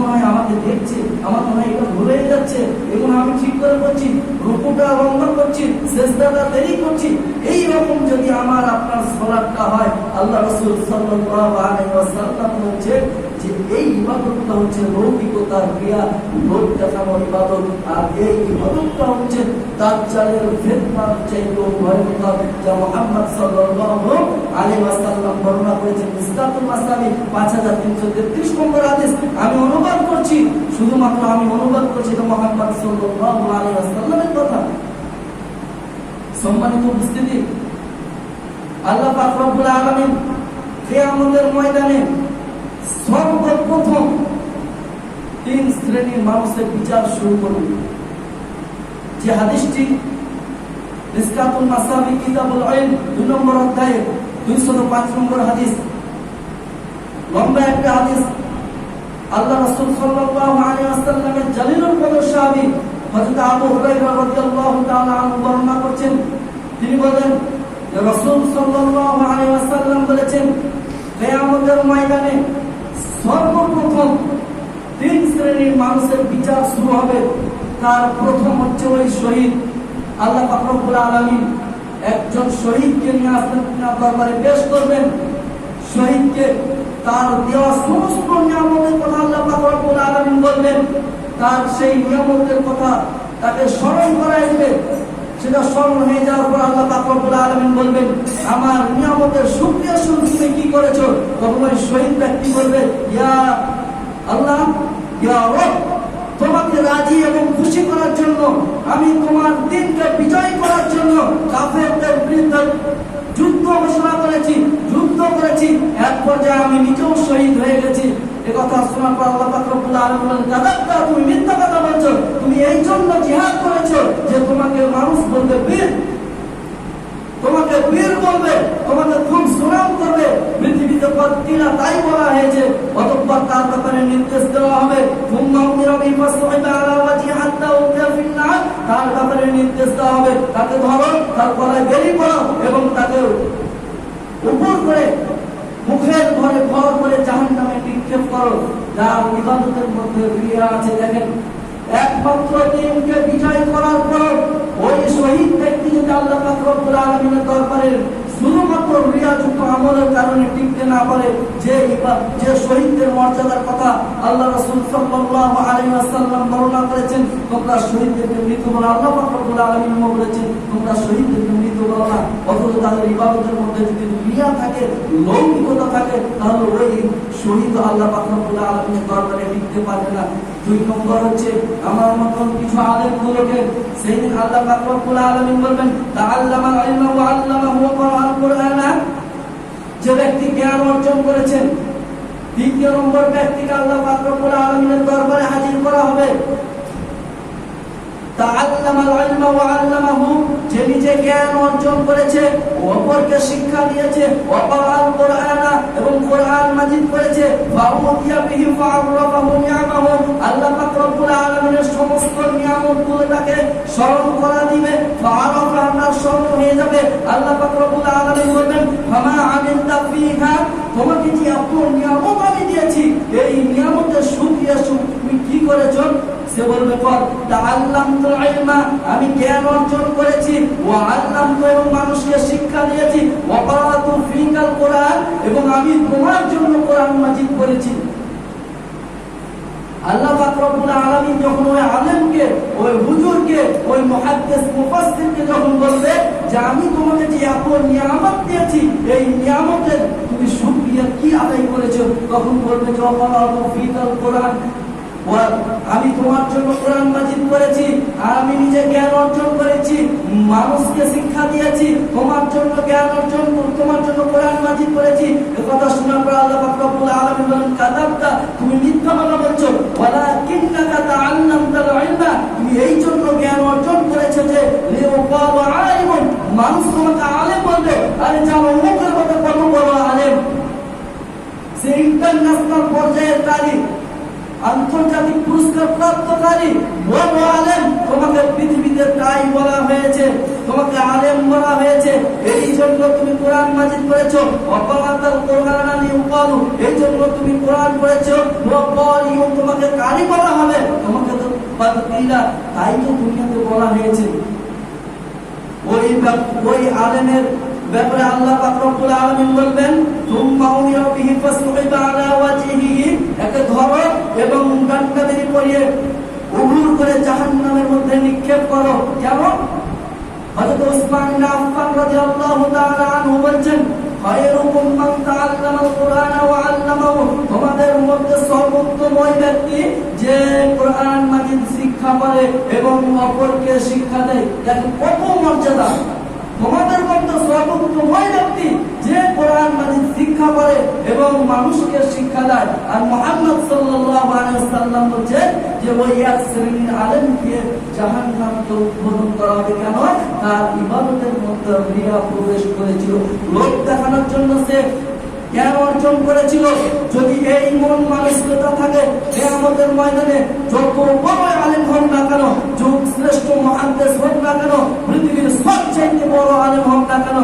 মনে আমাকে দেখছে। আমার মনে হয় এটা ভুলে যাচ্ছে। এবং আমি ঠিক করে করছি রুকুটা লঙ্ঘন করছি শেষদাটা দেরি করছি। এই রকম যদি আমার আপনার সলাপটা হয়, আল্লাহ রসুল সাল্লাহ আলাইহি ওয়াসাল্লাম বলছে যে এই ইবাদতটা হচ্ছে লৌকিকতার ক্রিয়া দেখানো ইবাদত, আর এই ইবাদতটা হচ্ছে দাজ্জালের ফিতনার চাইতে ভয়ঙ্কর যা মুহাম্মদ সাল্লাল্লাহু আলাইহি ওয়াসাল্লাম বর্ণনা করেছেন। ইসলাতুল মাসাবি 5333 নম্বর হাদিস। আমি অনুবাদ করছি, শুধুমাত্র আমি অনুবাদ করছি এটা মুহাম্মদ সাল্লাল্লাহু আলাইহি ওয়াসাল্লামের কথা। সম্মানিত উপস্থিতি, আল্লাহ পাক রব্বুল আলামিন কিয়ামতের ময়দানে সর্বপ্রথম তিন শ্রেণির মানুষের বিচার শুরু করবে। যে হাদিসটি মিসকাতুল মাসাবি কিতাবুল ইলম, দুই নম্বর অধ্যায়ে 205 নম্বর হাদিস। লম্বা একটা হাদিস। আল্লাহ রাসূল সাল্লাল্লাহু আলাইহি ওয়াসাল্লামের জালিলুল কদর সাহাবী হযরত আবু হুরায়রা রাদিয়াল্লাহু তাআলা আনহু বর্ণনা করছেন। তিনি বলেন, রাসূল সাল্লাল্লাহু আলাইহি ওয়াসাল্লাম বলেছেন, কিয়ামতের ময়দানে সর্বপ্রথম তিন শ্রেণির মানুষের বিচার শুরু হবে। তার প্রথম হচ্ছে ওই শহীদ। আল্লাহ পাক রব্বুল আলামিন একজন শহীদকে নিয়ে আসবেন দরবারে পেশ করবেন। শহীদকে তার দেওয়া সমস্ত নিয়ামতের কথা আল্লাহ পাক রব্বুল আলামিন বলবেন। তার সেই নিয়ামতের কথা তাকে স্মরণ করাই দিবে সেটা স্মরণ হয়ে যাওয়ার পর আল্লাহ পাক রব্বুল আলামিন বলবেন, আমার নিয়ামতের শুকরিয়া শুরু তুমি কি করেছ? তখন ওই শহীদ ব্যক্তি বলবে, ইয়া আল্লাহ, ইয়া রব, তোমাকে রাজি এবং খুশি করার জন্য, আমি তোমার দিনকে বিজয় করার জন্য কাফেরদের বিরুদ্ধে যুদ্ধ ঘোষণা করেছি, যুদ্ধ করেছি। এক পর্যায়ে আমি নিজেও শহীদ হয়ে গেছি। এ কথা শোনার পর আল্লাহ পাক রব্বুল বলেন কাযাবতা তুমি মিথ্যা কথা বলছো, তুমি এই জন্য জিহাদ করেছ যে তোমাকে মানুষ বলবে বীর। তোমাকে বীর বলবে, তোমাকে খুব সুনাম করবে। পৃথিবীতে প্রতিটা তাই বলা হয়েছে, অতঃপর তার ব্যাপারে নির্দেশ দেওয়া হবে। থুম্মা উমিরা বিফাসহিবা আলা ওয়াজি হাত্তা উকিয়া ফিন্নার। তার ব্যাপারে নির্দেশ দেওয়া হবে, তাকে ধরো, তার গলায় বেরি করো এবং তাকে উপর করে মুখের ঘরে ঘর করে জাহান নামে নিক্ষেপ করো ইবাদতের মধ্যে রিয়া আছে, দেখেন, একমাত্র দিনকে বিজয় করার পর ওই শহীদ ব্যক্তি যদি আল্লাহ আলামিনের দরবারে শুধুমাত্র রিয়াযুক্ত আমলের কারণে টিকতে না পারে, যে যে শহীদদের মর্যাদার কথা আল্লাহ রাসূল সাল্লাল্লাহু আলাইহি ওয়াসাল্লাম বর্ণনা করেছেন, তোমরা শহীদদেরকে মৃত বলো আল্লাহ পাক রব্বুল আলামিন বলেছেন, তোমরা শহীদদেরকে মৃত না অথচ তাদের ইবাদতের মধ্যে যদি রিয়া থাকে, লৌকিকতা থাকে, তাহলে ওই শহীদ আল্লাহ পাক রব্বুল আলামিনের দরবারে টিকতে পারবে না। দুই নম্বর হচ্ছে, আমার মতন কিছু আলেম গুলোকে সেই আল্লাহ পাক রব্বুল আলামিন বলবেন, তাআল্লামা ইলমা ওয়া আল্লামাহু ওয়া ক্বরাআল কুরআনা। যে ব্যক্তি জ্ঞান অর্জন করেছেন দ্বিতীয় নম্বর ব্যক্তিকে আল্লাহ পাক রব্বুল আলামিনের দরবারে হাজির করা হবে তাআল্লামাল ইলমা ওয়া আল্লামাহু যে নিজে জ্ঞান অর্জন করেছে, অপরকে শিক্ষা দিয়েছে আল্লাহ রব্বুল আপনার বলবেন ফিহা? তোমাকে যে এত নিয়ামত আমি দিয়েছি, এই নিয়ামতের শুকরিয়া শুক- তুমি কি করেছ? সে বলবে পর তাআল্লাম তো ইলমা আমি জ্ঞান অর্জন করেছি ওয়া আল্লাম তো এবং মানুষকে শিক্ষা দিয়েছি ওয়া ফিকাল কোরআন এবং আমি তোমার জন্য কোরআন মাজিদ করেছি। আল্লাহ পাক রব্বুল আলামিন যখন ওই আলেমকে, ওই হুজুরকে, ওই মুহাদ্দিস মুফাসসিরকে যখন বলবে যে আমি তোমাকে যে এত নিয়ামত দিয়েছি, এই নিয়ামতের তুমি শুকরিয়া কি আদায় করেছ? তখন বলবে যে ওয়াকালাতু ফিকাল কোরআন। আমি তোমার জন্য কোরআন মাজিদ করেছি, আর আমি নিজে জ্ঞান অর্জন করেছি, মানুষকে শিক্ষা দিয়েছি, তোমার জন্য জ্ঞান অর্জন তোমার জন্য কোরআন মাজিদ করেছি। এ কথা শোনার পর আল্লাহ পাক রব্বুল আলামিন বলেন, কাদাবতা, তুমি মিথ্যা বলছো। ওয়ালাকিন্নাকা তাআল্লামতাল ইলমা তুমি এই জন্য জ্ঞান অর্জন করেছ যে লিউকাল আলিমুন মানুষ তোমাকে আলেম বলবে আরে যাও অমুকের কথা কর্ম পুরস্কার প্রাপ্তকারী বড় আলেম তোমাকে পৃথিবীতে তাই বলা হয়েছে তোমাকে আলেম বলা হয়েছে এই জন্য তুমি কোরআন মাজিদ এই জন্য তুমি কোরআন তোমাকে হবে? তোমাকে তো তাই তো দুনিয়াতে বলা হয়েছে। ওই ওই আলেমের ব্যাপারে আল্লাহ পাক রব্বুল আলামিন বলবেন বিহি আলা ওয়াজহিহি। একে ধরো এবং পরিয়ে করে জাহান্নামের মধ্যে নিক্ষেপ করো। কেন? হযরত উসমান ইবনে আফফান রাদিয়াল্লাহু তাআলা আনহু বলেন খায়রুকুম মান তাআল্লামাল কুরআন ওয়া আল্লামাহু। তোমাদের মধ্যে সর্বোত্তম ওই ব্যক্তি যে কুরআন মাজিদ শিক্ষা করে এবং অপরকে শিক্ষা দেয়। দেখেন কত মর্যাদা। তোমাদের মধ্যে সর্বোত্তম ওই ব্যক্তি যে কোরআন মাজিদ শিক্ষা করে এবং মানুষকে শিক্ষা দেয়, আর মোহাম্মদ সাল্লাল্লাহু আলাইহি ওয়াসাল্লাম বলছে যে ওই এক শ্রেণির আলেমকে জাহান্নামকে উদ্বোধন করা হবে কেন? তার ইবাদতের মধ্যে রিয়া প্রবেশ করেছিল। লোক দেখানোর জন্য সে জ্ঞান অর্জন করেছিল। যদি এই মন মানসিকতা থাকে আমাদের ময়দানে যত বড় আলেম হন না কেন, যুগ শ্রেষ্ঠ মহাদেশ হোক না কেন, পৃথিবীর সবচেয়ে বড় আলেম হোক না কেন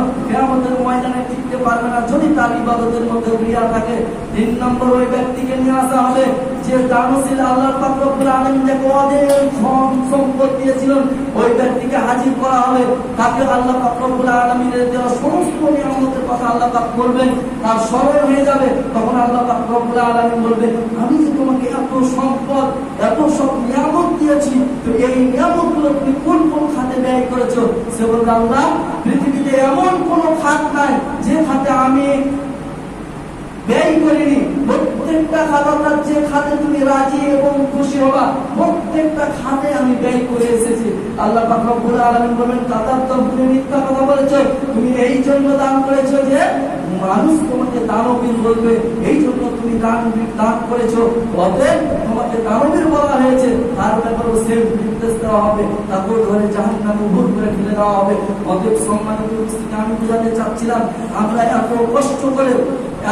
আমাদের ময়দানে টিকতে পারবে না। যদি তার ইবাদতের মধ্যে রিয়া থাকে, তিন নম্বর ওই ব্যক্তিকে নিয়ে আসা হবে। যে দানশীল আল্লাহ পাক রব্বুল আলামিন যে অদের ধন সম্পদ দিয়েছিলেন, ওই ব্যক্তিকে হাজির করা হবে। তাকে আল্লাহ পাক রব্বুল দেওয়া সমস্ত নিয়ামতের কথা আল্লাহ পাক বলবেন। তার স্মরণ হয়ে যাবে। তখন আল্লাহ পাক রব্বুল আলামিন বলবেন, আমি যে তোমাকে এত সম্পদ, এত সব নিয়ামত দিয়েছি, তো এই নিয়ামতগুলো তুমি কোন কোন খাতে ব্যয় করেছ? সে বলবে, আল্লাহ, পৃথিবীতে এমন কোনো খাত নাই, যে খাতে আমি ব্যয় করিনি প্রত্যেকটা খাত যে খাতে তুমি রাজি এবং খুশি হবা। প্রত্যেকটা খাতে আমি ব্যয় করে এসেছি। আল্লাহ আলামিন বলেন, কাতার তো তুমি মিথ্যা কথা তুমি এই জন্য দান যে মানুষ তোমাকে দানবীর বলবে। এই জন্য তুমি দান অতএব তোমাকে দানবীর বলা হয়েছে। তার নির্দেশ দেওয়া হবে। তারপর ধরে জাহান নামে ভুল করে ফেলে দেওয়া হবে। অতএব সম্মানিত আমি বোঝাতে চাচ্ছিলাম, আমরা এত কষ্ট করে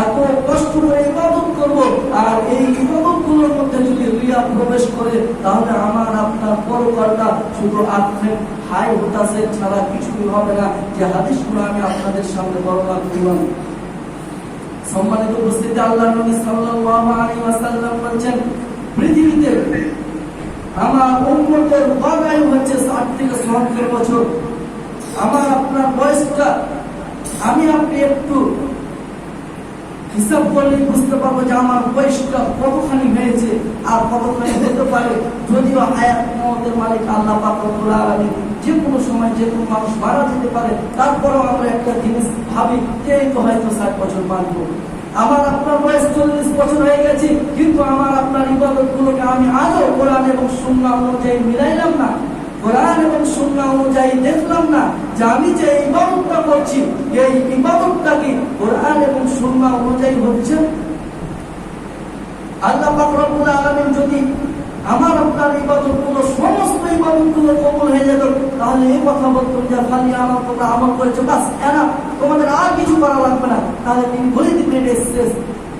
এত কষ্ট করে ইবাদত করব। আর এই ইবাদতগুলোর মধ্যে যদি রিয়া প্রবেশ করে, তাহলে আমার, আপনার পরকালটা শুধু আক্ষেপ হাই হতাশে ছাড়া কিছুই হবে না। যে হাদিসগুলো আমি আপনাদের সামনে বর্ণনা করলাম। সম্মানিত উপস্থিতি আল্লাহ নবী সাল্লাল্লাহু আলাইহি ওয়াসাল্লাম বলেন পৃথিবীতে আমার উম্মতের হচ্ছে 60 থেকে 70 বছর। আমার, আপনার বয়সটা, আমি আপনি একটু হিসাব করলে বুঝতে পারব যে আমার বয়সটা কতখানি হয়েছে আর কতখানি হতে পারে। যদিও হায়াত মহতের মালিক আল্লাহ পাক রব্বুল যে কোনো সময় যে কোনো মানুষ মারা যেতে পারে, তারপরেও আমরা একটা জিনিস ভাবি এই তো হয়তো ষাট বছর বাঁচবো। আমার আপনার বয়স চল্লিশ বছর হয়ে গেছে, কিন্তু আমার আপনার ইবাদত গুলোকে আমি আজও কোরআন এবং সুন্না অনুযায়ী মিলাইলাম না। কোরআন এবং সুন্না অনুযায়ী দেখলাম না যে আমি যে ইবাদতটা করছি, এই ইবাদতটা কি কোরআন এবং সুন্না অনুযায়ী হচ্ছে? আল্লাহ রব্বুল আলামিন যদি আমার, আপনার ইবাদতগুলো সমস্ত ইবাদতগুলো কবুল হয়ে যেত, তাহলে এই কথা বলতাম যে খালি আমার, তোমরা আমল করেছ, বাস এনা তোমাদের আর কিছু করা লাগবে না। তাহলে তিনি বলে শেষ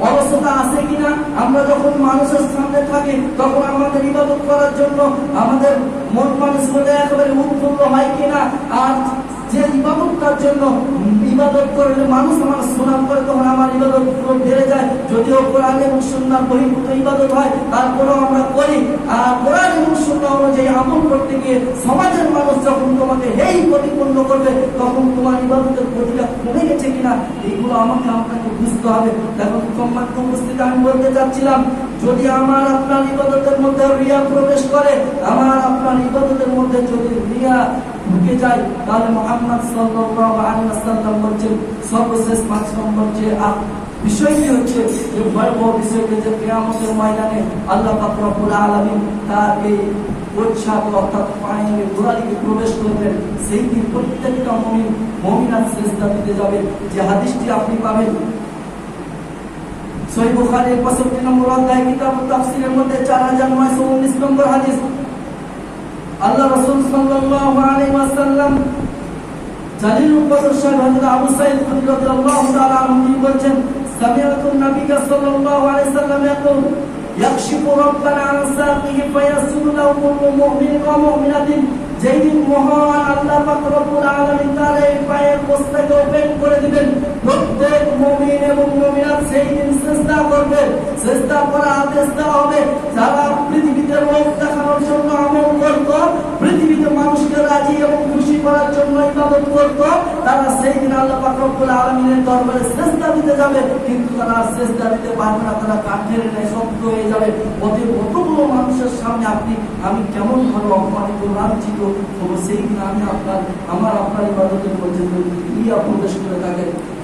অলসতা আছে কিনা? আমরা যখন মানুষের সামনে থাকি, তখন আমাদের ইবাদত করার জন্য আমাদের মন মানুষ একেবারে উৎফুল্ল হয় কিনা? আর যে ইবাদতটার জন্য ইবাদত করলে মানুষ আমার সুনাম করে, তখন আমার ইবাদত পুরো বেড়ে যায়। যদিও কোরআন এবং সুন্নার বহির্ভূত ইবাদত হয়, তারপরেও আমরা করি। আর কোরআন এবং সুন্না অনুযায়ী আমল করতে গিয়ে সমাজের মানুষ যখন তোমাকে হেই প্রতিপন্ন করবে, তখন তোমার ইবাদতের গতিটা কমে গেছে কিনা, এইগুলো আমাকে আপনাকে বুঝতে হবে। দেখুন সম্মানিত উপস্থিতি আমি বলতে চাচ্ছিলাম, যদি আমার আপনার ইবাদতের মধ্যে রিয়া প্রবেশ করে, আমার আপনার ইবাদতের মধ্যে যদি রিয়া ঢুকে যায়, তাহলে মোহাম্মদ ওয়াসাল্লাম বলছেন, সর্বশেষ পাঁচ নম্বর যে বিষয়টি হচ্ছে? যে ভয়াবহ বিষয়টি যে কেয়ামতের ময়দানে আল্লাহ আলামিন তার এই হাদিসটি আপনি পাবেন। সহিহ বুখারীর 65 নম্বর অধ্যায় কিতাব মধ্যে 4919 নম্বর হাদিস। আল্লাহ রাসূল সাল্লাল্লাহু আলাইহি ওয়াসাল্লাম জালিলুল কদর সাহেব হযরত আবু সাঈদ খুদরি রাদিয়াল্লাহু তাআলা আনহু তিনি বলছেন সামিআতু নবিকা সাল্লাল্লাহু আলাইহি সাল্লাম ইয়াকুল يكشف ربنا عن ساقه فيسجد له كل مؤمن ومؤمنة যেই দিন মহান আল্লাহ পাক রব্বুল আলামিন তার এই পায়ের বস্তাকে ওপেন করে দিবেন প্রত্যেক মুমিন এবং মুমিনাত সেই দিন চেষ্টা করবে চেষ্টা করার আদেশ দেওয়া হবে যারা পৃথিবীতে লোক দেখানোর জন্য আমল পৃথিবীতে মানুষকে রাজি এবং খুশি করার জন্য ইবাদত করত তারা সেই দিন আল্লাহ পাক রব্বুল আলামিনের দরবারে চেষ্টা দিতে যাবে, কিন্তু তারা চেষ্টা দিতে পারবে না, তারা কাঠের ন্যায় শক্ত হয়ে যাবে। অতএব কতগুলো মানুষের সামনে আপনি, আমি কেমন ভাবে অপমানিত, লাঞ্ছিত হব সেই দিন আমি আপনার, আমার আপনার ইবাদতের মধ্যে ইয়া প্রবেশ করে থাকে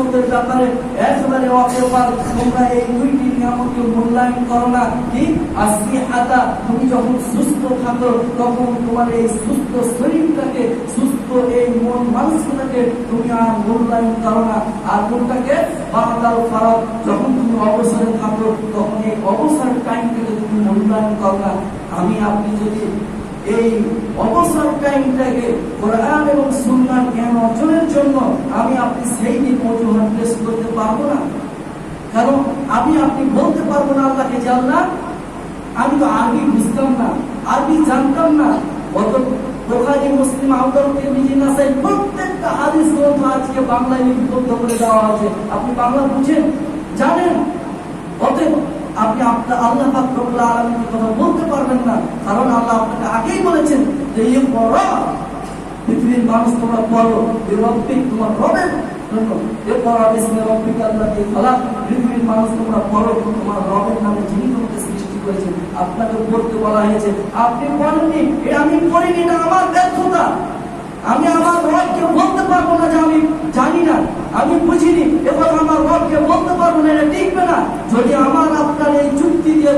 নিয়ামতের ব্যাপারে একেবারে অকেবাল তোমরা এই দুইটি নিয়ামতকে মূল্যায়ন করো না। কি? আসিহাতা তুমি যখন সুস্থ থাকো, তখন তোমার এই সুস্থ শরীরটাকে, সুস্থ এই মন মানুষটাকে তুমি আর মূল্যায়ন করো না। আর কোনটাকে? বাদাল ফারাক যখন তুমি অবসরে থাকো, তখন এই অবসর টাইমটাকে তুমি মূল্যায়ন করো না। আমি, আপনি যদি এই অবসর টাইমটাকে কোরআন এবং সুন্নাহ জ্ঞান অর্জনের জন্য আমি আপনি সেই দিন অজুহাত পেশ করতে পারব না। কারণ আমি আপনি বলতে পারব না আল্লাহকে আল্লাহ, আমি তো আরবি বুঝতাম না, আরবি জানতাম না। অত বোখারি, মুসলিম, আউদার, তিরমিজি, নাসাই প্রত্যেকটা হাদিস গ্রন্থ আজকে বাংলায় লিপিবদ্ধ করে দেওয়া আছে। আপনি বাংলা বুঝেন? জানেন? অতএব আপনি আপনার আল্লাহ রব্বুল কথা বলতে পারবেন না? কারণ আল্লাহ আপনাকে আগেই বলেছেন যে, এই পড়া পৃথিবীর মানুষ তোমরা তোমার এ রব্বিক তোমরা রবের বলা হয়েছে। আপনি এটা আমি না, আমার ব্যর্থতা। আমি আমার বলতে পারব না যে, আমি আমি বুঝিনি। এবার আমার রবকে এটা টিকবে না যদি আমার আপনার এই যুক্তি দিয়ে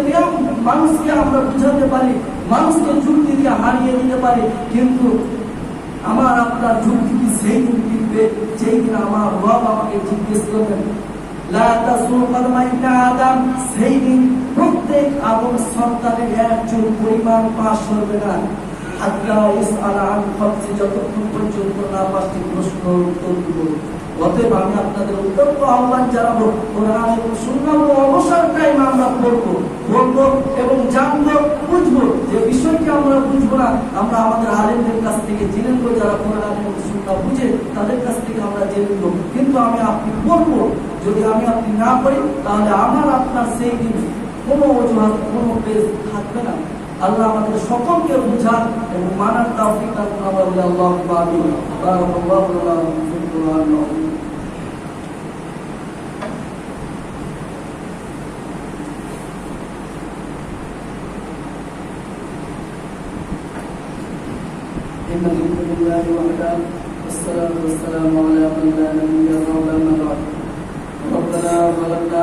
মানুষকে আমরা বুঝাতে পারি, মানুষকে যুক্তি দিয়ে হারিয়ে দিতে পারি, কিন্তু আমার আপনার যুক্তি কি সেই দিন টিকবে যেই আমার রব আমাকে জিজ্ঞেস করবেন? যতক্ষণ পর্যন্ত না পাঁচটি প্রশ্ন উত্তর দিব। অতএব আমি আপনাদের উত্তপ্ত আহ্বান জানাব কোরআন এবং অবসর টাইম আমরা পড়ব বলব এবং জানব, বুঝব যে বিষয়টি আমরা বুঝব না। আমরা আমাদের আলেমদের কাছ থেকে জেনে নেব যারা কোরআন এবং বুঝে, তাদের কাছ থেকে আমরা জেনে নেব কিন্তু আমি আপনি পড়ব যদি আমি আপনি না পড়ি তাহলে আমার আপনার সেই দিন কোনো অজুহাত, কোনো পেজ থাকবে না। আল্লাহ আমাদের সকলকে বুঝান এবং মানার তাওফিক দান করুন। আমরা বলি আল্লাহ الله وحده والصلاة والسلام على من لا نبي بعد أما بعد ربنا ظلمنا